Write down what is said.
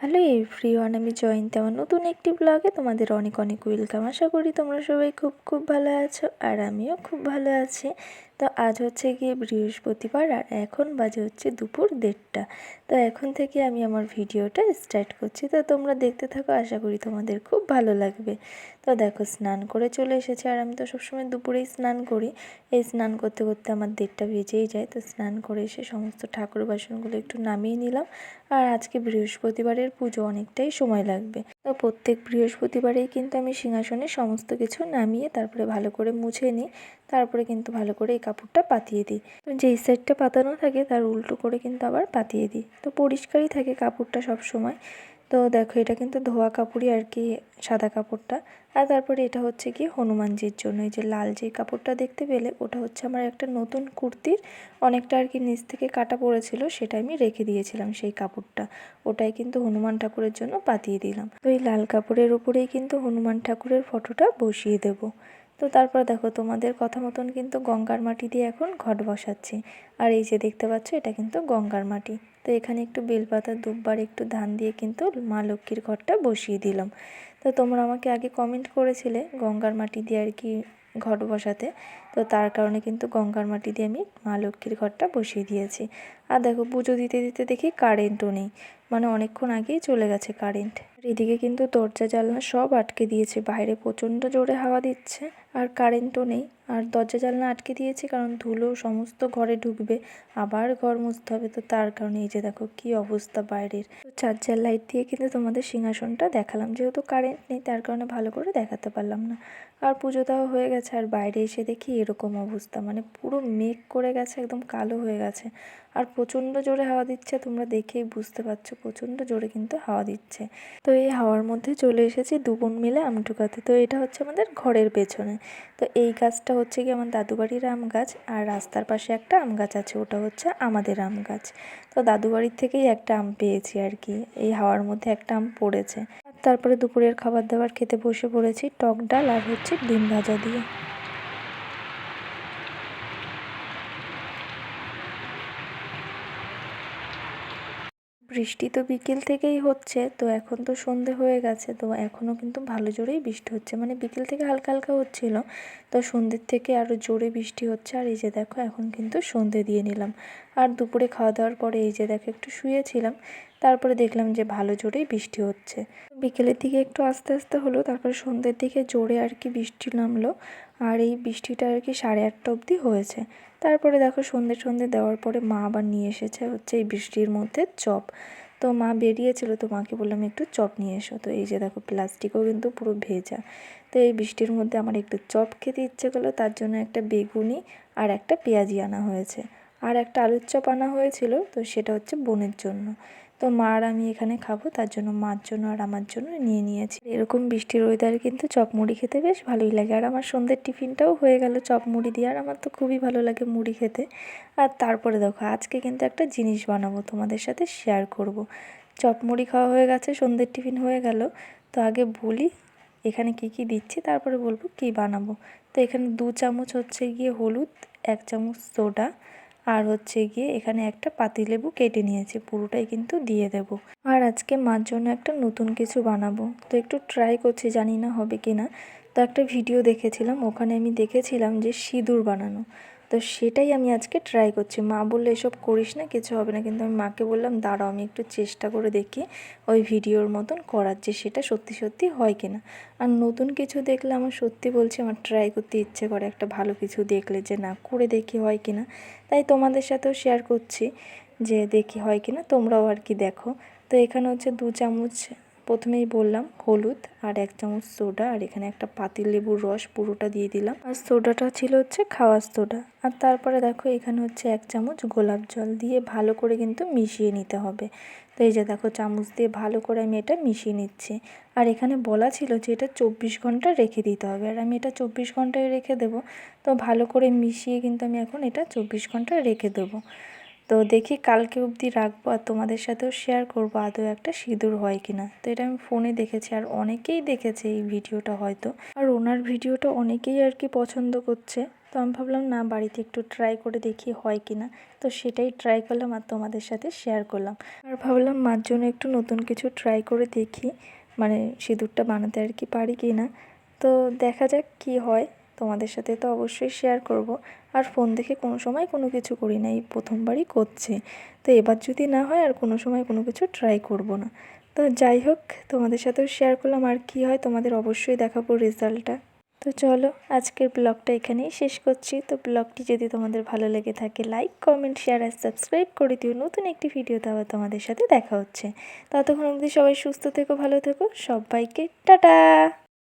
Hello everyone আমি জয়ন্তী। আমার নতুন একটি ব্লগে তোমাদের অনেক অনেক ওয়েলকাম আশা করি তোমরা সবাই খুব খুব ভালো আছো আর আমিও খুব ভালো আছি। তো আজ হচ্ছে গিয়ে বৃহস্পতিবার আর এখন বাজে হচ্ছে দুপুর দেড়টা। তো এখন থেকে আমি আমার ভিডিওটা স্টার্ট করছি। তো তোমরা দেখতে থাকো, আশা করি তোমাদের খুব ভালো লাগবে। তো দেখো, স্নান করে চলে এসেছে আর আমি তো সবসময় দুপুরেই স্নান করি। এই স্নান করতে করতে আমার দেড়টা বেজেই যায়। তো স্নান করে এসে সমস্ত ঠাকুর বাসনগুলো একটু নামিয়ে নিলাম। আর আজকে বৃহস্পতিবারের পুজো অনেকটাই সময় লাগবে। তো প্রত্যেক বৃহস্পতিবারেই কিন্তু আমি সিংহাসনে সমস্ত কিছু নামিয়ে তারপরে ভালো করে মুছে নিই, তারপরে কিন্তু ভালো করে এই কাপড়টা পাতিয়ে দিই। তো যেই সাইডটা পাতানো থাকে তার উল্টো করে কিন্তু আবার পাতিয়ে দিই। তো পরিষ্কারই থাকে কাপড়টা সব সময় তো দেখো এটা কিন্তু ধোয়া কাপড়ই আর কি, সাদা কাপড়টা। আর তারপরে এটা হচ্ছে কি হনুমানজির জন্য। এই যে লাল যে কাপড়টা দেখতে পেলে, ওটা হচ্ছে আমার একটা নতুন কুর্তির। অনেকটা আর কি নিচ থেকে কাটা পড়েছিল, সেটা আমি রেখে দিয়েছিলাম সেই কাপড়টা। ওটাই কিন্তু হনুমান ঠাকুরের জন্য পাতিয়ে দিলাম। তো এই লাল কাপড়ের উপরেই কিন্তু হনুমান ঠাকুরের ফটোটা বসিয়ে দেবো। তো তারপর দেখো, তোমাদের কথা মতন কিন্তু গঙ্গার মাটি দিয়ে এখন ঘট বসাচ্ছি। আর এই যে দেখতে পাচ্ছ, এটা কিন্তু গঙ্গার মাটি। তো এখানে একটু বেলপাতা, দুববার, একটু ধান দিয়ে কিন্তু মা লক্ষ্মীর ঘরটা বসিয়ে দিলাম। তো তোমরা আমাকে আগে কমেন্ট করেছিলে গঙ্গার মাটি দিয়ে আর কি ঘট বসাতে। তো তার কারণে কিন্তু গঙ্গার মাটি দিয়ে আমি মা লক্ষ্মীর ঘরটা বসিয়ে দিয়েছি। আর দেখো, পুজো দিতে দিতে দেখি কারেন্টও নেই। মানে অনেকক্ষণ আগেই চলে গেছে কারেন্ট এদিকে কিন্তু দরজা, জানলা সব আটকে দিয়েছে। বাইরে প্রচণ্ড জোরে হাওয়া দিচ্ছে। আর কারেন্টও নেই। আর দরজা, জানলা আটকে দিয়েছি কারণ ধুলো সমস্ত ঘরে ঢুকবে। আবার ঘর মুছতে হবে। তো তার কারণে এই যে দেখো কি অবস্থা বাইরের। তো চার্জার লাইট দিয়ে কিন্তু তোমাদের সিংহাসনটা দেখালাম। যেহেতু কারেন্ট নেই, তার কারণে ভালো করে দেখাতে পারলাম না। আর পুজো দেওয়া হয়ে গেছে। আর বাইরে এসে দেখি এরকম অবস্থা। মানে পুরো মেঘ করে গেছে, একদম কালো হয়ে গেছে। আর প্রচণ্ড জোরে হাওয়া দিচ্ছে, তোমরা দেখেই বুঝতে পারছ, প্রচণ্ড জোরে কিন্তু হাওয়া দিচ্ছে। তো এই হাওয়ার মধ্যে চলে এসেছি দু বোন মিলে আম ঠুকাতে তো এটা হচ্ছে আমাদের ঘরের পেছনে। তো এই গাছটা হচ্ছে কি আমার দাদু বাড়ির আম গাছ, আর রাস্তার পাশে একটা আম গাছ আছে, ওটা হচ্ছে আমাদের আম গাছ। তো দাদু বাড়ির থেকেই একটা আম পেয়েছি আর কি, এই হাওয়ার মধ্যে একটা আম পড়েছে। তারপরে দুপুরের খাবার দাবার খেতে বসে পড়েছি টক ডাল আর হচ্ছে ডিম ভাজা দিয়ে। বৃষ্টি তো বিকেল থেকেই হচ্ছে, তো এখন তো সন্ধে হয়ে গেছে, তো এখনও কিন্তু ভালো জোরেই বৃষ্টি হচ্ছে। মানে বিকেল থেকে হালকা হালকা হচ্ছিল, তো সন্ধ্যের থেকে আরও জোরে বৃষ্টি হচ্ছে। আর এই যে দেখো, এখন কিন্তু সন্ধে দিয়ে নিলাম। আর দুপুরে খাওয়া দাওয়ার পরে এই যে দেখো, একটু শুয়েছিলাম, তারপরে দেখলাম যে ভালো জোরেই বৃষ্টি হচ্ছে। বিকেলের দিকে একটু আস্তে আস্তে হলো, তারপরে সন্ধ্যের দিকে জোরে আর কি বৃষ্টি নামলো। আর এই বৃষ্টিটা আর কি সাড়ে আটটা অবধি হয়েছে। তারপরে দেখো সন্ধে সন্ধে দেওয়ার পরে মা আবার নিয়ে এসেছে হচ্ছে এই বৃষ্টির মধ্যে চপ। তো মা বেরিয়েছিল তো মাকে বললাম, একটু চপ নিয়ে এসো। তো এই যে দেখো প্লাস্টিকও কিন্তু পুরো ভেজা। তো এই বৃষ্টির মধ্যে আমার একটু চপ খেতে ইচ্ছে করল, তার জন্য একটা বেগুনি আর একটা পেঁয়াজি আনা হয়েছে। আর একটা আলুর চপ আনা হয়েছিল, তো সেটা হচ্ছে বোনের জন্য। তো মা আর আমি এখানে খাব, তার জন্য মার জন্য আর আমার জন্য নিয়ে নিয়েছি। এরকম বৃষ্টির ওয়েদারে কিন্তু চপ মুড়ি খেতে বেশ ভালোই লাগে। আর আমার সন্ধ্যের টিফিনটাও হয়ে গেল চপ মুড়ি দিয়ে, আর আমার তো খুবই ভালো লাগে মুড়ি খেতে। আর তারপরে দেখো, আজকে কিন্তু একটা জিনিস বানাবো তোমাদের সাথে শেয়ার করব। চপ মুড়ি খাওয়া হয়ে গেছে, সন্ধ্যের টিফিন হয়ে গেল। তো আগে বলি, এখানে কি কি দিচ্ছি, তারপরে বলব কি বানাবো। তো এখানে দু চামচ হচ্ছে গিয়ে হলুদ, এক চামচ সোডা আর হচ্ছে গিয়ে এখানে একটা পাতিলেবু কেটে নিয়েছি, পুরোটাই কিন্তু দিয়ে দেব। আর আজকে মার জন্য একটা নতুন কিছু বানাবো। তো একটু ট্রাই করছি, জানি না হবে কি না তো একটা ভিডিও দেখেছিলাম, ওখানে আমি দেখেছিলাম যে সিঁদুর বানানো। তো সেটাই আমি আজকে ট্রাই করছি। মা বললে, এসব করিস না, কিছু হবে না। কিন্তু আমি মাকে বললাম, দাঁড়াও, আমি একটু চেষ্টা করে দেখি ওই ভিডিওর মতন করার যে সেটা সত্যি সত্যি হয় কি না আর নতুন কিছু দেখলে আমার সত্যি বলছি, আমার ট্রাই করতে ইচ্ছে করে একটা ভালো কিছু দেখলে যে না, করে দেখি হয় কি না তাই তোমাদের সাথেও শেয়ার করছি যে দেখি হয় কি না তোমরাও আর কি দেখো। তো এখানে হচ্ছে দু চামচ প্রথমেই বললাম হলুদ আর এক চামচ সোডা আর এখানে একটা পাতিল লেবুর রস পুরোটা দিয়ে দিলাম। আর সোডাটা ছিল হচ্ছে খাওয়ার সোডা। আর তারপরে দেখো এখানে হচ্ছে এক চামচ গোলাপ জল দিয়ে ভালো করে কিন্তু মিশিয়ে নিতে হবে। তো এই যে দেখো চামচ দিয়ে ভালো করে আমি এটা মিশিয়ে নিচ্ছি। আর এখানে বলা ছিল যে এটা চব্বিশ ঘণ্টা রেখে দিতে হবে। আর আমি এটা চব্বিশ ঘন্টায় রেখে দেবো। তো ভালো করে মিশিয়ে কিন্তু আমি এখন এটা চব্বিশ ঘণ্টা রেখে দেবো। তো দেখি কালকে অবধি রাখব আর তোমাদের সাথেও শেয়ার করব আদৌ একটা সিঁদুর হয় কি না তো এটা আমি ফোনে দেখেছি আর অনেকেই দেখেছে এই ভিডিওটা হয়তো। আর ওনার ভিডিওটা অনেকেই আর কি পছন্দ করছে। তো আমি ভাবলাম, না, বাড়িতে একটু ট্রাই করে দেখি হয় কি না তো সেটাই ট্রাই করলাম আর তোমাদের সাথে শেয়ার করলাম। আর ভাবলাম, মার জন্য একটু নতুন কিছু ট্রাই করে দেখি মানে সিঁদুরটা বানাতে আর কি পারি কি না তো দেখা যাক কি হয়। তোমাদের সাথে তো অবশ্যই শেয়ার করব। আর ফোন দেখে কোনো সময় কোনো কিছু করি না এই প্রথমবারই করছে। তো এবার যদি না হয় আর কোনো সময় কোনো কিছু ট্রাই করব না। তো যাই হোক, তোমাদের সাথেও শেয়ার করলাম আর কি হয়, তোমাদের অবশ্যই দেখাবো রেজাল্টটা তো চলো, আজকের ব্লগটা এখানেই শেষ করছি। তো ব্লগটি যদি তোমাদের ভালো লেগে থাকে লাইক কমেন্ট শেয়ার আর সাবস্ক্রাইব করে দিও। নতুন একটি ভিডিওতে আবার তোমাদের সাথে দেখা হচ্ছে। ততক্ষণ অবধি সবাই সুস্থ থেকো, ভালো থেকো। সবাইকে টাটা!